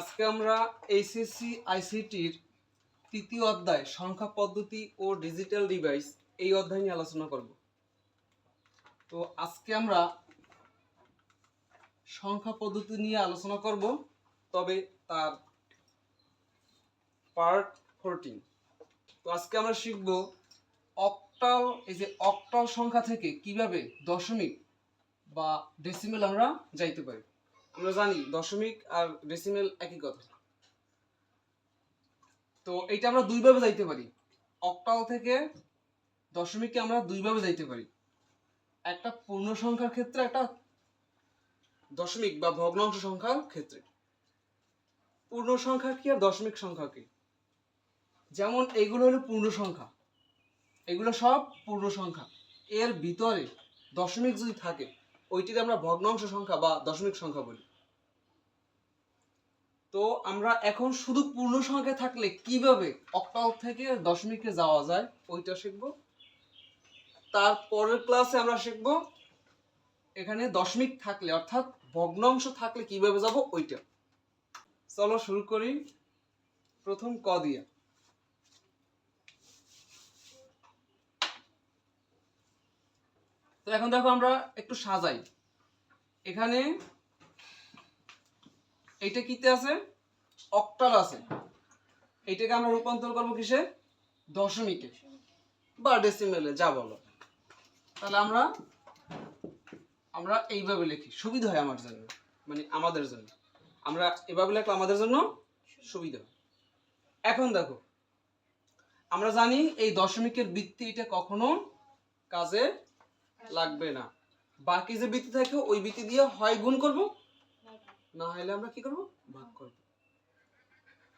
আজকে আমরা এইচএসসি আইসিটির তৃতীয় অধ্যায়, সংখ্যা পদ্ধতি ও ডিজিটাল ডিভাইস এই অধ্যায় নিয়ে আলোচনা করব। তো আজকে আমরা সংখ্যা পদ্ধতি নিয়ে আলোচনা করব, তবে তার পার্ট ফোরটিন তো আজকে আমরা শিখব অক্টাল এই যে অক্টাল সংখ্যা থেকে কীভাবে দশমিক বা ডেসিমেল আমরা যাইতে পারি। আমরা জানি দশমিক আর ডেসিমেল একই কথা। তো এইটা আমরা দুইভাবে যাইতে পারি। অক্টাল থেকে দশমিককে আমরা দুইভাবে যাইতে পারি। একটা পূর্ণ সংখ্যার ক্ষেত্রে, একটা দশমিক বা ভগ্নাংশ সংখ্যার ক্ষেত্রে। পূর্ণ সংখ্যা কি আর দশমিক সংখ্যা কি? যেমন এগুলো হলো পূর্ণ সংখ্যা। এগুলো সব পূর্ণ সংখ্যা। এর ভিতরে দশমিক যদি থাকে ওইটিকে আমরা ভগ্নাংশ সংখ্যা বা দশমিক সংখ্যা বলি। তো আমরা এখন শুধু পূর্ণ সংখ্যা থাকলে কীভাবে অক্টাল থেকে দশমিকে যাওয়া যায়, ওইটা শিখব। তারপরের ক্লাসে আমরা শিখব, এখানে দশমিক থাকলে অর্থাৎ ভগ্নাংশ থাকলে কীভাবে যাব, ওইটা। চলো শুরু করি। প্রথম ক দিয়া। তো এখন দেখো আমরা একটু সাজাই। এখানে এইটা কিতে আছে? অক্টাল আছে। এইটাকে আমরা রূপান্তর করব কিসে? দশমিকে। বা ডেসিমেলে যা বলো। তাহলে আমরা আমরা এইভাবে লিখি। সুবিধা হয় আমার জন্য। মানে আমাদের জন্য। আমরা এভাবে লিখলে আমাদের জন্য সুবিধা এখন দেখো, আমরা জানি এই দশমিকের বৃত্তি এটা কখনো কাজে লাগবে না। বাকি যে বৃত্তি থাকে, ওই বৃত্তি দিয়ে হয় গুণ করব? না হলে আমরা কি করব? ভাগ করব।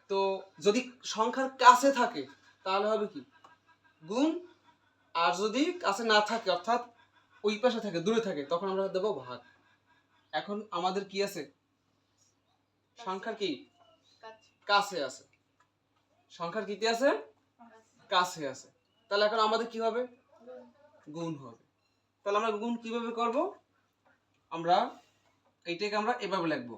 তো যদি সংখ্যার কাছে থাকে, তাহলে হবে কি? গুণ, আর যদি কাছে না থাকে, অর্থাৎ ওই পাশে থাকে, দূরে থাকে, তখন আমরা দেবো ভাগ। এখন আমাদের কি আছে? সংখ্যার কি? কাছে আছে। সংখ্যার কিতে আছে? কাছে আছে। তাহলে এখন আমাদের কি হবে? গুণ হবে। তাহলে আমরা গুণ কীভাবে করব? আমরা এইটাকে আমরা এভাবে লিখব।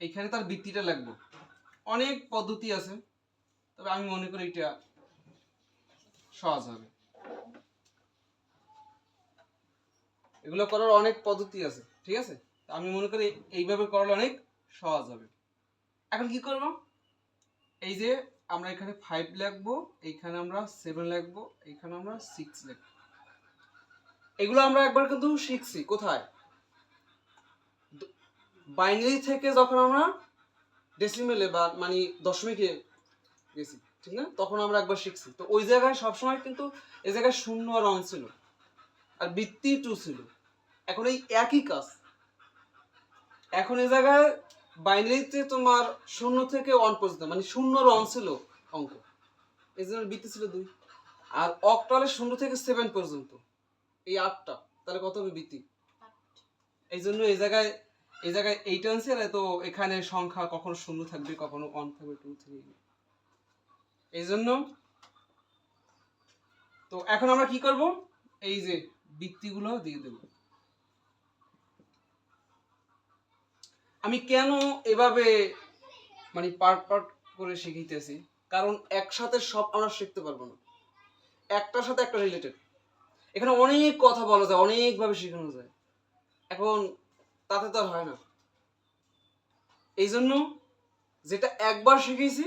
এইখানে তার বৃত্তিটা লিখব। অনেক পদ্ধতি আছে, তবে আমি মনে করি এটা সহজ হবে। এগুলো করার অনেক পদ্ধতি আছে, ঠিক আছে? আমি মনে করি এইভাবে করলে অনেক সহজ হবে। এখন কি করব? এই যে আমরা এখানে ফাইভ লিখব, এইখানে আমরা সেভেন লিখব, এইখানে আমরা সিক্স লিখব। এগুলো আমরা একবার কিন্তু শিখছি, কোথায়? বাইনারি থেকে যখন আমরা ডেসিমেলে বা মানে দশমিকে গেছি, ঠিক না? তখন আমরা একবার শিখছি। তো ওই জায়গায় সবসময় কিন্তু এই জায়গায় শূন্য আর অন ছিল, আর বৃত্তি টু ছিল। এখন এই একই কাজ। এখন এই জায়গায় বাইনারিতে তোমার শূন্য থেকে ওয়ান পর্যন্ত মানে শূন্য আর ওয়ান ছিল অঙ্ক। এই জন্য বৃত্তি ছিল দুই। আর অক্টালে শূন্য থেকে সেভেন পর্যন্ত। এই আটটা। তাহলে কত হবে বৃত্তি এই জন্য এই জায়গায় এই জায়গায় এইটা আনছে তো এখানে সংখ্যা কখনো শূন্য থাকবে কখনো ওয়ান থাকবে টু থ্রি এই জন্য তো এখন আমরা কি করব? এই যে বৃত্তিগুলো দিয়ে দেব। আমি কেন এভাবে মানে পার্ট পার্ট করে শিখিতেছি? কারণ একসাথে সব আমরা শিখতে পারব না। একটার সাথে একটা রিলেটেড এখানে অনেক কথা বলা যায়, অনেকভাবে শেখানো যায়। এখন তাতে তো আর হয় না। এই জন্য যেটা একবার শিখেছি,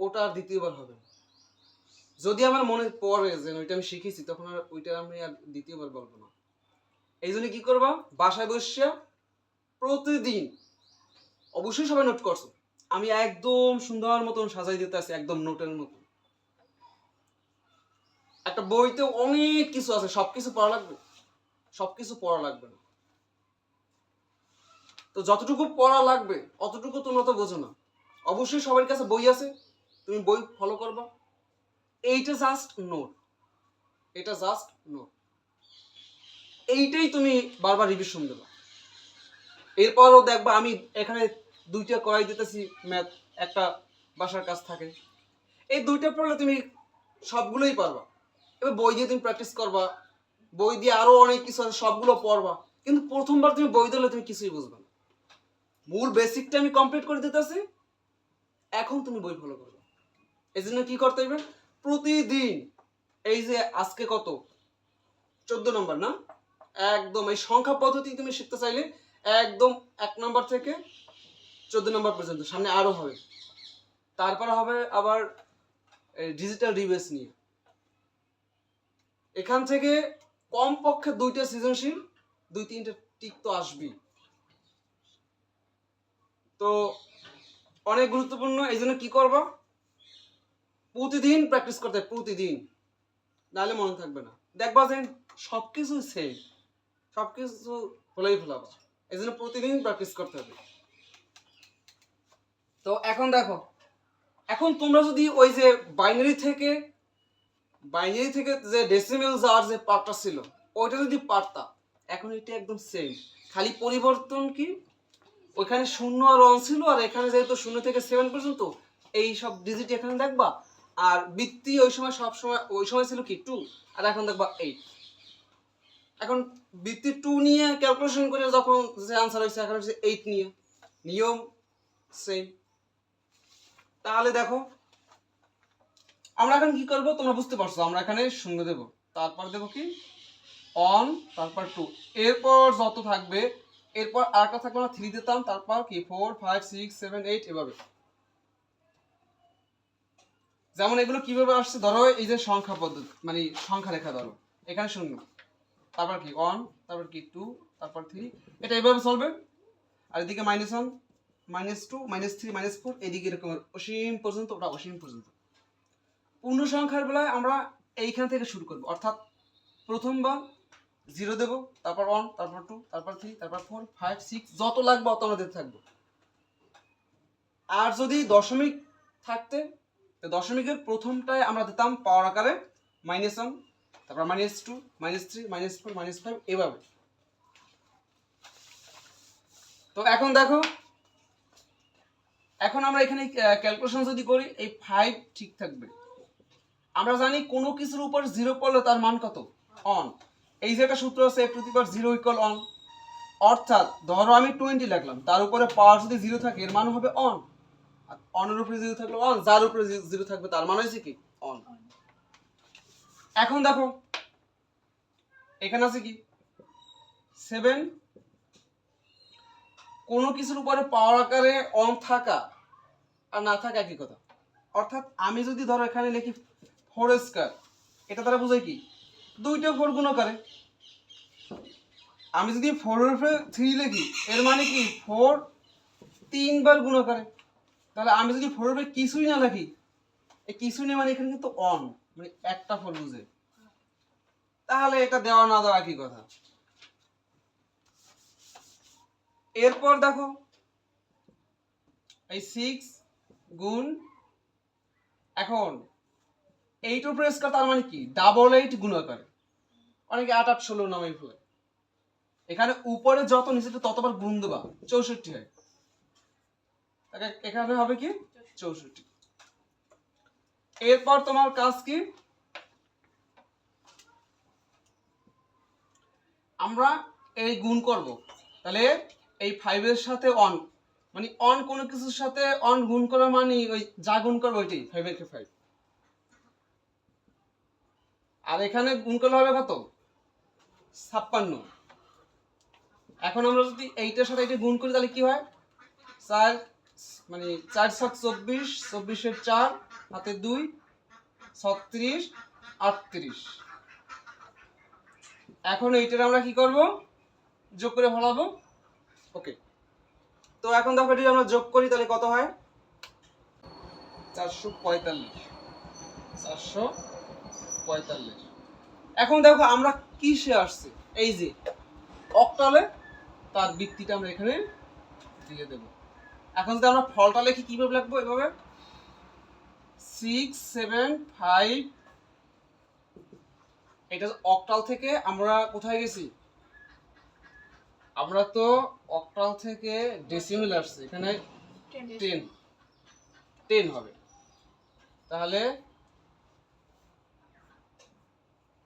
ওটা আর দ্বিতীয়বার হবে না। যদি আমার মনে পড়ে যে ওইটা আমি শিখেছি, তখন আর ওইটা আমি আর দ্বিতীয়বার বলব না। এই জন্য কি করবা? বাসায় বসিয়া প্রতিদিন। অবশ্যই সবাই নোট করছ। আমি একদম সুন্দর মতন সাজাই দিতে আছি একদম নোটের মতন। একটা বইতে অনেক কিছু আছে, সবকিছু পড়া লাগবে। সবকিছু পড়া লাগবে না। তো যতটুকু পড়া লাগবে, অতটুকু তোমরা তো বোঝো না। অবশ্যই সবার কাছে বই আছে, তুমি বই ফলো করবা। এইটা জাস্ট নোট এটা জাস্ট নোট এইটাই তুমি বারবার রিভিশন দেবা। এরপরও দেখবা আমি এখানে দুইটা করাই দিতেছি, ম্যাথ একটা বাসার কাজ থাকে। এই দুইটা পড়লে তুমি সবগুলোই পারবা। এবার বই দিয়ে তুমি প্র্যাকটিস করবা, বই দিয়ে আরও অনেক কিছু আছে, সবগুলো পড়বা। কিন্তু প্রথমবার তুমি বই দিলে তুমি কিছুই বুঝবে না। মূল বেসিকটা আমি কমপ্লিট করে দিতেছি, এখন তুমি বই ফলো করবে। এই জন্য কি করতে হবে? প্রতিদিন, এই যে আজকে কত? চোদ্দ নম্বর না? একদম, এই সংখ্যা পদ্ধতি তুমি শিখতে চাইলে একদম এক নম্বর থেকে চোদ্দ নম্বর পর্যন্ত সামনে আরও হবে। তারপর হবে আবার ডিজিটাল রিবেস নিয়ে। এখান থেকে কমপক্ষে দুইটা সৃজনশীল দুই তিনটা টিক তো আসবেই। তো অনেক গুরুত্বপূর্ণ এই জন্য কি করব? প্রতিদিন প্র্যাকটিস করতে হবে, প্রতিদিন। নাহলে মনে থাকবে না। দেখবা যে সব কিছু সেম সব কিছু হলেই ফেলাবা এই জন্য প্রতিদিন প্র্যাকটিস করতে হবে। তো এখন দেখো, এখন তোমরা যদি ওই যে বাইনারি থেকে বাইনারি থেকে যে ডেসিমেল যাওয়ার যে পার্টটা ছিল, ওইটা যদি পারতা, এখন এটা একদম সেম খালি পরিবর্তন কি? ওইখানে শূন্য আর ওয়ান ছিল আর এখানে যেহেতু শূন্য থেকে সেভেন পর্যন্ত, এই সব ডিজিট এখানে দেখবা। আর বৃত্তি ওই সময় সব সময়, ওই সময় ছিল কি? টু আর এখন দেখবা এইট এখন বৃত্তি টু নিয়ে ক্যালকুলেশন করে যখন যে আনসার হয়েছে, এখন হচ্ছে এইট নিয়ে। নিয়ম সেম তাহলে দেখো, আমরা এখন কি করব? তোমরা বুঝতে পারছ, আমরা এখানে শূন্য দেব। তারপর দেবো কি? অন তারপর টু এরপর যত থাকবে, এরপর আরেকটা থাকবে আমরা থ্রি দিতাম, তারপর কি? Four five six seven eight এভাবে। যেমন এগুলো কীভাবে আসছে? ধরো এই যে সংখ্যা পদ্ধতি মানে সংখ্যা রেখা ধরো। এখানে শূন্য। তারপর কি? ওয়ান তারপর কি? টু তারপর থ্রি এটা এভাবে চলবে। আর এদিকে minus one minus two minus three minus four এদিকে এরকম অসীম পর্যন্ত, ওটা অসীম পর্যন্ত। পূর্ণ সংখ্যার বেলায় আমরা এইখান থেকে শুরু করব। অর্থাৎ প্রথমবার জিরো দেবো, তারপর ওয়ান তারপর টু তারপর থ্রি তারপর ফোর ফাইভ সিক্স যত লাগবে অত আমরা থাকব। আর যদি দশমিক থাকতে দশমিকের প্রথমটায় আমরা দিতাম পাওয়ার আকারে মাইনাস ওয়ান তারপর minus two minus three minus four minus five এভাবে। তো এখন দেখো, এখন আমরা এখানে ক্যালকুলেশন যদি করি, এই ফাইভ ঠিক থাকবে। আমরা জানি কোনো কিছুর উপর জিরো পড়লে তার মান কত? অন এই যে একটা সূত্র আছে, প্রতিবার জিরো ইকুয়াল অন অর্থাৎ, ধরো আমি টোয়েন্টি লাগলাম তার উপরে পাওয়ার যদি জিরো থাকে, এর মান হবে অন অনের উপরে জিরো থাকলে অন যার উপরে জিরো থাকবে, তার মান হয়েছে কি? অন এখন দেখো। এখানে আছে কি? সেভেন কোনো কিছুর উপরে পাওয়ার আকারে অন থাকা আর না থাকা একই কথা। অর্থাৎ আমি যদি ধরো এখানে লিখি ফোর স্কোয়ার এটা তারা বোঝায় কি? দুইটা ফোর গুণ করে আমি যদি ফোরের উপরে থ্রি লিখি, এর মানে কি? ফোর তিনবার গুণ করে তাহলে আমি যদি ফোরের উপরে কিছুই না লিখি, এই কিছুই নেই মানে এখানে কিন্তু অন মানে একটা ফোর বুঝে। তাহলে এটা দেওয়া না দেওয়া কি কথা? এরপর দেখো, এই সিক্স গুণ, এখন এইট উপরে স্কোয়ার তার মানে কি? ডাবল এইট গুণ করে অনেকে আট আট ষোলো নামে ফেলে এখানে উপরে যত নিচে ততবার গুণ দেবা। চৌষট্টি হয়। এখানে হবে কি? চৌষট্টি। এরপর তোমার কাজ কি? আমরা এই গুণ করব। তাহলে এই ফাইভের সাথে অন মানে অন কোনো কিছুর সাথে অন গুণ করা মানে ওই যা গুণ করব ওইটাই ফাইভ এর ফাইভ আর এখানে গুণ করলে হবে কত? ছাপ্পান্ন। এখন আমরা যদি এইটার সাথে এটা গুণ করি, তাহলে কি হয়? চার মানে চার সাত চব্বিশ, চব্বিশের চার হাতে দুই, ছত্রিশ, আটত্রিশ। এখন এইটার আমরা কি করব? যোগ করে ফলাবো। ওকে। তো এখন দেখো এটি আমরা যোগ করি, তাহলে কত হয়? চারশো পঁয়তাল্লিশ। চারশো পঁয়তাল্লিশ। এখন দেখো আমরা কিসে আসছে? এই যে, অক্টালে তার বৃত্তিটা আমরা এখানে দিয়ে দেব। এখন যদি আমরা ফলটা লিখি কীভাবে লিখব এভাবে? সিক্স সেভেন ফাইভ এটা অক্টাল থেকে আমরা কোথায় গেছি? আমরা তো অক্টাল থেকে ডেসিমেল আসছে এখানে টেন টেন হবে। তাহলে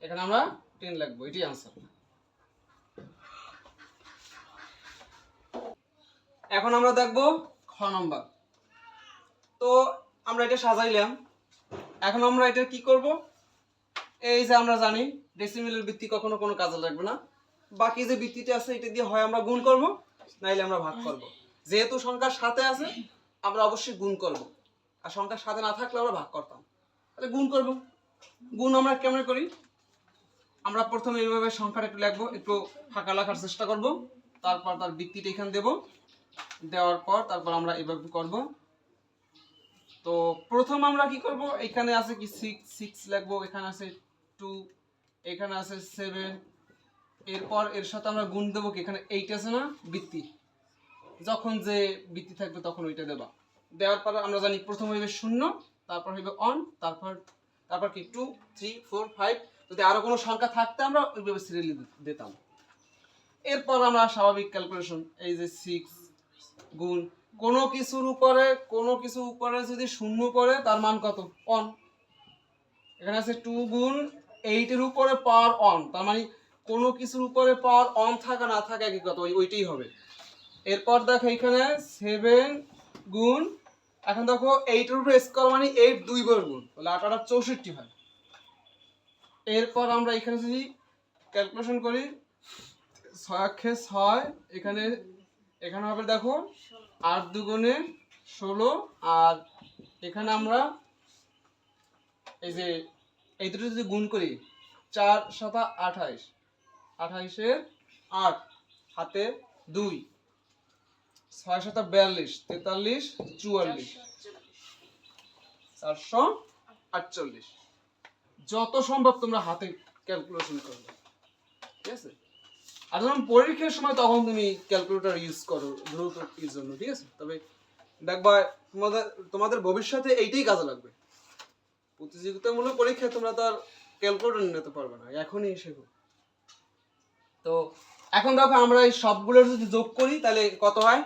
এখানে আমরা টেন লাগবো এটি আনসার এখন আমরা দেখব খ নম্বর তো আমরা এটা সাজাইলাম। এখন আমরা এটা কি করব? এই যে আমরা জানি ডেসিমেলের ভিত্তি কখনো কোনো কাজে লাগবে না। বাকি যে ভিত্তিটা আছে, এটা দিয়ে হয় আমরা গুণ করব, নাইলে আমরা ভাগ করব। যেহেতু সংখ্যার সাথে আছে, আমরা অবশ্যই গুণ করব। আর সংখ্যার সাথে না থাকলে আমরা ভাগ করতাম। তাহলে গুণ করব। গুণ আমরা কেমন করি? আমরা প্রথমে এইভাবে সংখ্যাটা একটু লিখব, একটু ফাঁকা লেখার চেষ্টা করব। তারপর তার ভিত্তিটা এখানে দেব। দেওয়ার পর তারপর আমরা এভাবে করব। প্রথম আমরা কি করব? এখানে আছে কি সিক্স সিক্স লিখব, এখানে আছে টু এখানে আছে সেভেন এরপর এর সাথে আমরা গুণ দেবো কি? এখানে এইট আছে না? বৃত্তি। যখন যে বৃত্তি থাকবে তখন ওইটা দেবা। দেওয়ার পর আমরা জানি প্রথম হইবে শূন্য, তারপর হইবে অন তারপর তারপর কি? টু থ্রি ফোর ফাইভ যদি আরও কোনো সংখ্যা থাকতে আমরা ওইভাবে সিরিয়ালি দিতাম। এরপর আমরা স্বাভাবিক ক্যালকুলেশন এই যে সিক্স গুণ কোনো কিছুর উপরে, কোনো কিছুর উপরে যদি শূন্য পড়ে তার মান কত? অন এখানে আছে টু গুণ এইটের উপরে পাওয়ার অন তার মানে কোনো কিছুর উপরে পাওয়ার অন থাকা, না থাকা একই ওই ওইটাই হবে। এরপর দেখো এখানে সেভেন গুণ, এখন দেখো এইটের উপরে স্কোয়ার মানে এইট দুই বার গুণ, তাহলে আট চৌষট্টি হয়। এরপর আমরা এখানে যদি ক্যালকুলেশন করি, ছয় অক্ষে ছয়, এখানে এখানে হবে দেখো আট দুগুণে ষোলো, আর এখানে আমরা এই যে, এই দুটো যদি গুণ করি, চার সাতা আঠাইশ। আঠাইশের আট, হাতে দুই। ছয় সাতা বিয়াল্লিশ, তেতাল্লিশ, চুয়াল্লিশ। চারশো আটচল্লিশ। যত সম্ভব তোমরা হাতে ক্যালকুলেশন করবে। ঠিক আছে? আর যখন পরীক্ষার সময় তখন তুমি ক্যালকুলেটর ইউজ করো দ্রুত এর জন্য ঠিক আছে? তবে দেখবা তোমাদের তোমাদের ভবিষ্যতে এইটাই কাজে লাগবে। প্রতিযোগিতামূলক পরীক্ষায় তোমরা তো আর ক্যালকুলেটর নিতে পারবে না এখনই শেখো তো এখন দেখো আমরা এই সবগুলোর যদি যোগ করি তাহলে কত হয়?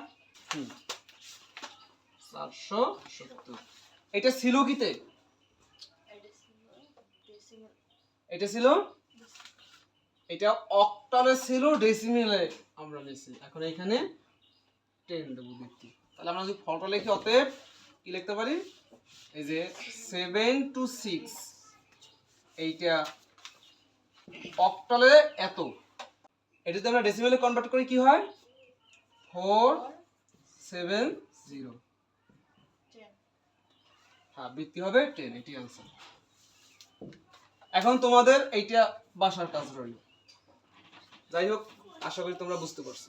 চারশো সত্তর। এটা ছিল কিতে? এটা ছিল? এটা অক্টালে ছিল ডেসিমেলে আমরা নিয়েছি এখন এখানে টেন দেবো ভিত্তি তাহলে আমরা যদি ফলটা লিখি, অতএব কি লিখতে পারি? এই যে সেভেন টু সিক্স এইটা অক্টালে এত। এটা যদি আমরা ডেসিমেলে কনভার্ট করি, কি হয়? ফোর সেভেন জিরো হ্যাঁ বৃত্তি হবে টেন এটি আনসার এখন তোমাদের এইটা বাসার কাজ রইল। যাই হোক আশা করি তোমরা বুঝতে পারছ।